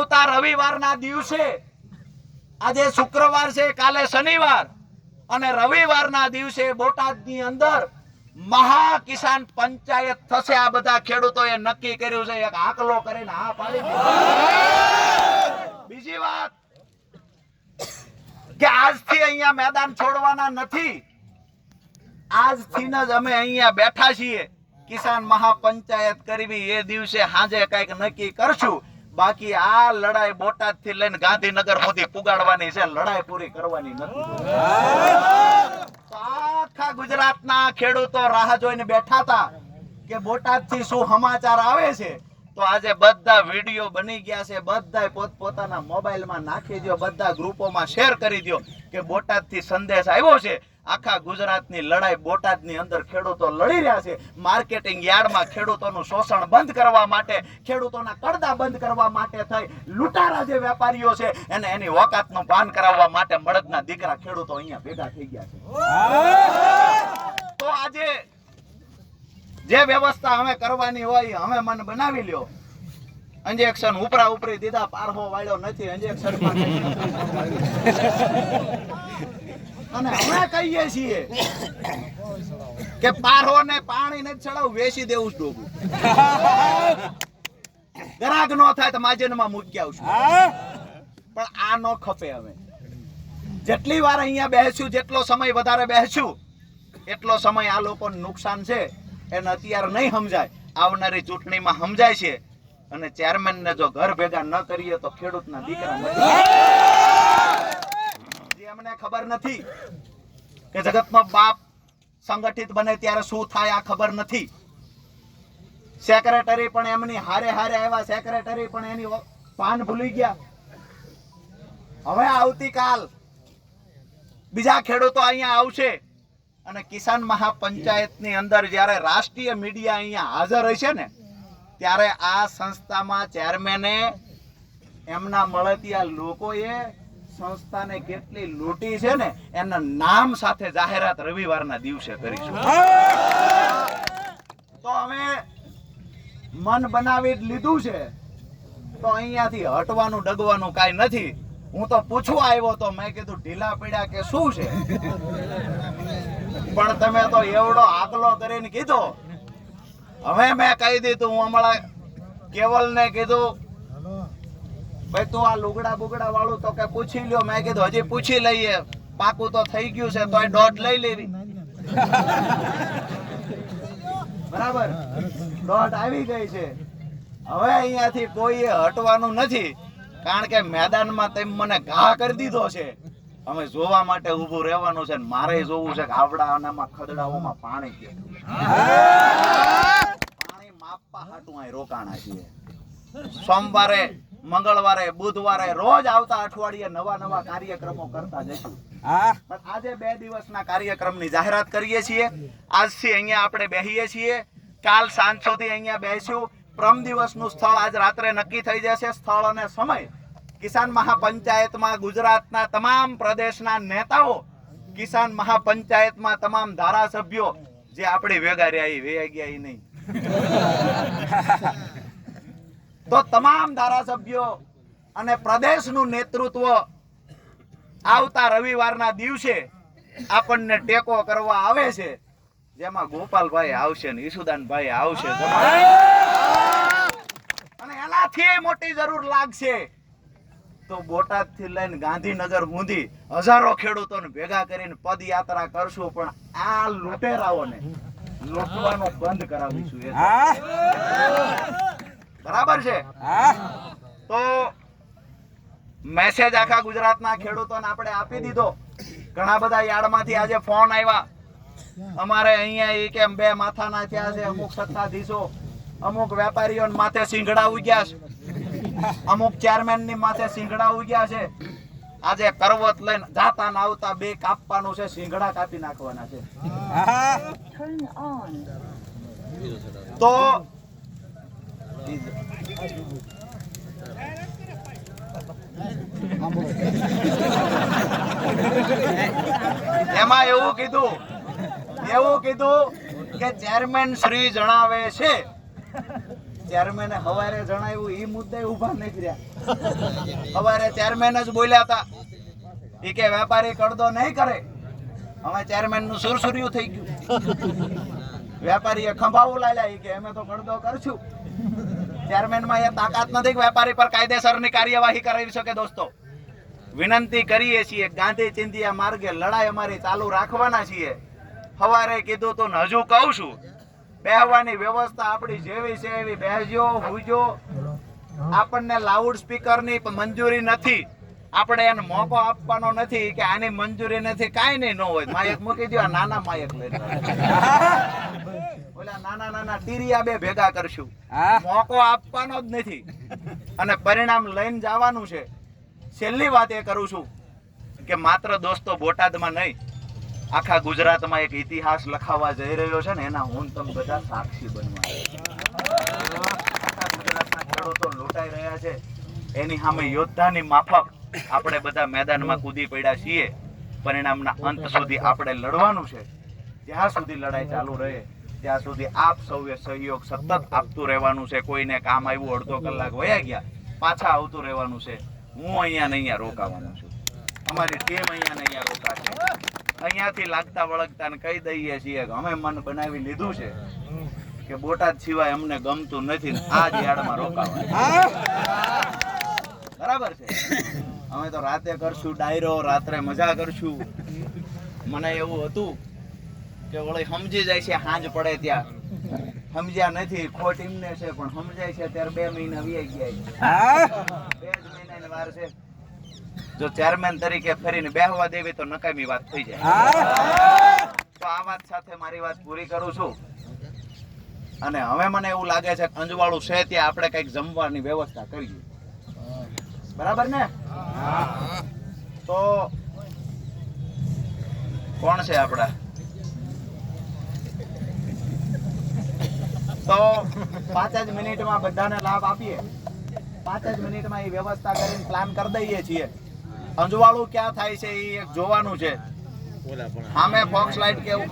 આવતા રવિવારના દિવસે, આજે શુક્રવાર છે, કાલે શનિવાર, અને રવિવારના દિવસે બોટાદની અંદર મહા કિસાન પંચાયત થશે. આ બધા ખેડૂતોએ નક્કી કર્યું છે, એક આકલો કરીને હા પાડી બીજી વાત કે આજથી અહીંયા મેદાન છોડવાના નથી. આજથી જ અમે અહીંયા બેઠા છીએ. કિસાન મહાપંચાયત કરવી એ દિવસે હાજે કંઈક નક્કી કરશું. બાકી આ લડાઈ બોટાદથી લઈને ગાંધીનગર સુધી પુગાડવાની છે. લડાઈ પૂરી કરવાની આખા ગુજરાતના ખેડૂતો રાહ જોઈને બેઠા હતા કે બોટાદથી શું સમાચાર આવે છે? તો આજે બધા વીડિયો બની ગયા છે. બધા પોતપોતાના મોબાઈલમાં નાખી દો બધા ગ્રુપોમાં શેર કરી દો કે બોટાદથી સંદેશ આવ્યો છે. આખા ગુજરાતની લડાઈ બોટાદની અંદર ખેડૂતો લડી રહ્યા છે. માર્કેટિંગ યાર્ડમાં ખેડૂતોનું શોષણ બંધ કરવા માટે, ખેડૂતોના કરદા બંધ કરવા માટે થઈ, લૂંટારા જે વેપારીઓ છે, એને એની ઓકાતનું ભાન કરાવવા માટે મળદના દીકરા ખેડૂતો અહીંયા ભેગા થઈ ગયા છે. તો આજે જે વ્યવસ્થા અમે કરવાની હોય, અમે મન બનાવી લ્યો. ઇન્જેક્શન ઉપરા ઉપરી દીધા, પારહો વાળ્યો નથી ઇન્જેક્શન અને અમે કહીએ છીએ કે પારો ને પાણી ને ચડાવ વેચી દેવું ડોબું. ગ્રાહક નો થાય તો માજનમાં મૂકી આવશું. પણ આ નો ખપે હવે. જેટલી વાર અહીંયા બેસ્યું જેટલો સમય વધારે બેસ્યું એટલો સમય આ લોકોને નુકસાન છે. એને અત્યારે નહીં સમજાય. આવનારી ચૂંટણીમાં સમજાય છે. અને ચેરમેન ને જો ઘર ભેગા ન કરીએ તો ખેડૂતના દીકરા અમને ખબર નથી કે જગતમાં બાપ સંગઠિત બને ત્યારે શું થાય આ ખબર નથી. સેક્રેટરી પણ એમની હારે હારે આવ્યા સેક્રેટરી પણ એની પાન ભૂલી ગયા. હવે આવતીકાલ બીજા ખેડૂતો અહીંયા આવશે અને કિસાન મહાપંચાયતની અંદર જ્યારે રાષ્ટ્રીય મીડિયા અહીંયા હાજર હશે ને, ત્યારે આ સંસ્થામાં ચેરમેને એમના મળતિયા લોકોએ સંસ્થાને કેટલી લૂંટી છે ને એના નામ સાથે જાહેરાત રવિવારના દિવસે કરીશું. તો અમે મન બનાવી લીધું છે. તો અહીંયાથી હટવાનું ડગવાનું કાંઈ નથી. હું તો પૂછવા આવ્યો તો મેં કીધું ઢીલા પડ્યા કે શું છે? પણ તમે તો એવડો આગલો કરીને કીધો. હવે મેં કહી દીધું હું હમણાં કેવલ ને કીધું ભાઈ, તું આ લુગડા બુગડા વાળું તો કે પૂછી લ્યો. મેં કીધું, હજી પૂછી લઈએ. પાકું તો થઈ ગયું છે, તોય દોઢ લઈ લેવી. બરાબર? દોઢ આવી ગઈ છે. હવે અહીંયાથી કોઈએ હટવાનું નથી, કારણ કે મેદાનમાં તેમ મને ઘા કરી દીધો છે. અમે જોવા માટે ઊભું રહેવાનું છે મારે જોવું છે કે આવડા આનામાં ખદડાઓમાં પાણી કે પાણી માપવા હાટું અહીં રોકાણા છીએ. સોમવારે મંગળવારે બુધવારે રોજ આવતા અઠવાડિયે નવા નવા કાર્યક્રમો કરતા જઈશું. પણ આજે બે દિવસના કાર્યક્રમની જાહેરાત કરીએ છીએ. આજથી અહીંયા આપણે બેસીએ છીએ. કાલ સાંજ સુધી અહીંયા બેસ્યું પ્રમ દિવસનું સ્થળ આજ રાત્રે નક્કી થઈ જશે. સ્થળ અને સમય. કિસાન મહાપંચાયતમાં ગુજરાતના તમામ પ્રદેશના નેતાઓ કિસાન મહાપંચાયતમાં તમામ ધારાસભ્યો જે આપણી વેગા રહ્યા એ વેગા ગયા નહીં. તો તમામ ધારાસભ્યો અને પ્રદેશનું નેતૃત્વ આવતા રવિવારના દિવસે આપણને ટેકો કરવા આવે છે. જેમાં ગોપાલભાઈ આવશે ને ઈસુદાનભાઈ આવશે. અને એનાથી મોટી જરૂર લાગશે. તો બોટાદથી લઈને ગાંધીનગર સુધી હજારો ખેડૂતોને ભેગા કરીને પદયાત્રા કરશું, પણ આ લૂંટેરાઓને લૂંટવાનું બંધ કરાવીશું. બરાબર છે? તો મેસેજ આખા ગુજરાતના ખેડૂતોને આપણે આપી દીધો. ઘણા બધા યાર્ડમાંથી આજે ફોન આવ્યા. અમારે અહીંયા એ કેમ બે માથાના થયા છે અમુક સત્તાધીશો અમુક વેપારીઓ માથે સિંગડા ઉગ્યા છે. અમુક ચેરમેનની માથે સિંગડા ઉગ્યા છે. આજે કરવત લઈને જાતા ને આવતા બે કાપવાનું છે સિંગડા કાપી નાખવાના છે. તો એમાં એવું કીધું એવું કીધું કે ચેરમેન શ્રી જણાવે છે. ચેરમેને હવારે જણાવ્યું એ મુદ્દે ઊભા નહીં રહ્યા સવારે ચેરમેન જ બોલ્યા હતા. ઈ કે વેપારી કરદો નહીં કરે. હવે ચેરમેનનું સુરસુર્યું થઈ ગયું. વેપારીએ ખંભાવું લાવ્યા. એ કે, અમે તો કરદો કરશું. ચેરમેનમાં એ તાકાત નથી કે વેપારી પર કાયદેસરની કાર્યવાહી કરાવી શકે દોસ્તો. વિનંતી કરીએ છીએ, ગાંધી ચિંધિયા માર્ગે લડાઈ અમારી ચાલુ રાખવાના છીએ. સવારે કીધું તો હજુ કહું છું. બેહવાની વ્યવસ્થા આપણી જેવી છે એવી, બેહજો, હુજો. આપણને લાઉડ સ્પીકરની મંજૂરી નથી. આપણે એને મોકો આપવાનો નથી કે આની મંજૂરી નથી કાંઈ નહીં ન હોય. માયક મૂકી દો નાના માયક લઈ ઓલા નાના નાના ટીરિયા બે ભેગા કરશું. મોકો આપવાનો જ નથી. અને પરિણામ લઈને જવાનું છે. છેલ્લી વાત એ કરું છું કે માત્ર દોસ્તો બોટાદમાં નહીં આખા ગુજરાતમાં એક ઇતિહાસ લખાવા જઈ રહ્યો છે ને એના હું તમે બધા સાક્ષી બનવા ગુજરાતના ખેડૂતો લૂંટાઈ રહ્યા છે. એની સામે યોદ્ધાની માફક આપણે બધા મેદાનમાં કૂદી પડ્યા છીએ. પરિણામના અંત સુધી આપણે લડવાનું છે. જ્યાં સુધી લડાઈ ચાલુ રહે, ત્યાં સુધી આપ સૌએ સહયોગ સતત આપતું રહેવાનું છે. કોઈને કામ આવ્યું, અડધો કલાક વયા ગયા, પાછા આવતું રહેવાનું છે. હું અહીંયા ને અહીંયા રોકાવાનો છું. અમારી ટીમ અહીંયા ને અહીંયા રોકાશે. અહીંયાથી લાગતા વળગતા કહી દઈએ છીએ કે અમે મન બનાવી લીધું છે કે બોટાદ સિવાય અમને ગમતું નથી આ જ યાર્ડમાં રોકાવાનું. બરાબર છે. અમે તો રાતે કરશું ડાયરો રાત્રે મજા કરશું. મને એવું હતું કે ઓળી સમજી જાય છે હાંજ પડે ત્યાં. સમજ્યા નથી ખોટ એમને છે પણ સમજાય છે ત્યારે બે મહિના વી ગયા બે જ મહિના વાર છે. જો ચેરમેન તરીકે ફરીને બેહવા દેવી તો નકામી વાત થઈ જાય. તો આ વાત સાથે મારી વાત પૂરી કરું છું. અને હવે મને એવું લાગે છે કે અંજવાળું છે ત્યાં આપણે કંઈક જમવાની વ્યવસ્થા કરીએ. બરાબર ને? તો કોણ છે આપડા? તો પાંચ જ મિનિટમાં બધાને લાભ આપીએ. પાંચ જ મિનિટમાં એ વ્યવસ્થા કરીને પ્લાન કરી દઈએ છીએ. અંજવાળું ક્યાં થાય છે એ એક જોવાનું છે. સામે ફોક્સ લાઈટ કેવું?